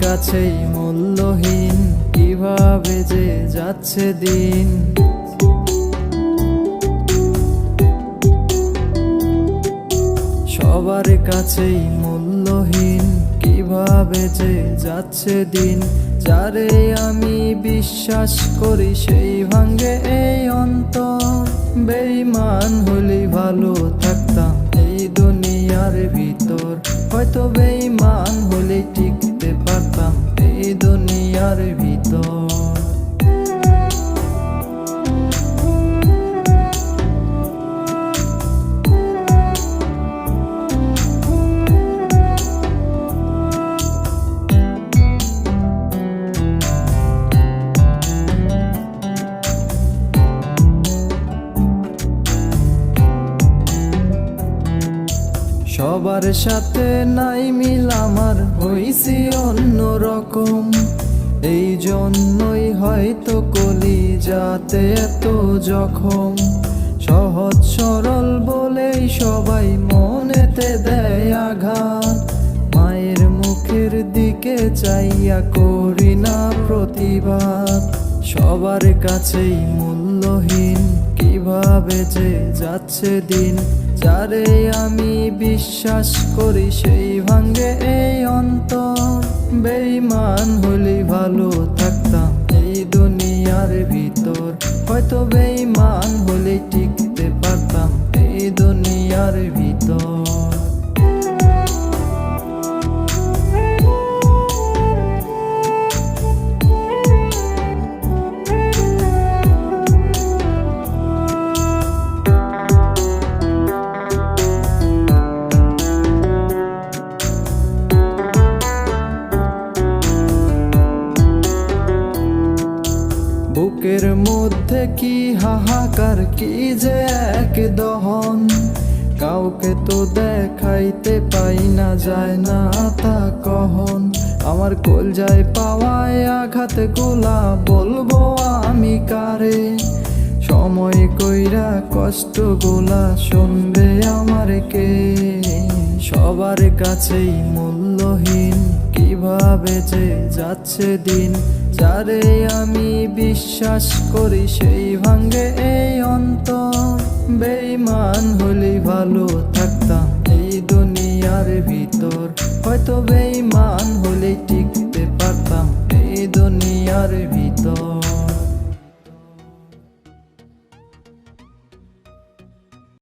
কাছেই মূল্যহীন, কীভাবে যে যাচ্ছে দিন। সবার কাছেই মূল্যহীন, কীভাবে যে যাচ্ছে দিন। যারে আমি বিশ্বাস করি, সেই ভাঙ্গে এই অন্তর। বেইমান হলে ভালো থাকতাম এই দুনিয়ার ভিতর। হয়তো সবার সাথে নাই মিল আমার হইছি অন্য রকম। এই জন্যই হয়তো কলি যাতে এত জখম। সহজ সরল বলেই সবাই মনেতে দেয় আঘাত। মায়ের মুখের দিকে চাইয়া করি না প্রতিবাদ। সবার কাছেই মূল্যহীন, কীভাবে যে যাচ্ছে দিন। যারে আমি বিশ্বাস করি সেই ভাঙ্গে এই অন্তর। বেইমান হলে ভালো থাকতাম এই দুনিয়ার ভিতর। হয়তো বেইমান হলে টিকতে পারতাম এই দুনিয়ার বুকের মধ্যে কি হাহাকার, কি যে এক দহন? কাউকে তো দেখাইতে পাই না, যায় না তা কহন। আমার কোল যায় পাওয়ায় আঘাত গোলা, বলব আমি কারে? সময় কইরা কষ্ট গোলা, শুনবে আমার কে? সবার কাছেই মূল্যহীন। কীভাবে যে যাচ্ছে দিন, যারে আমি বিশ্বাস করি সেই ভাঙ্গে এই অন্ত বেইমান হলে ভালো থাকতাম এই দুনিয়ার ভিতর। হয়তো বেইমান হলে টিকতে পারতাম এই দুনিয়ার ভিতর।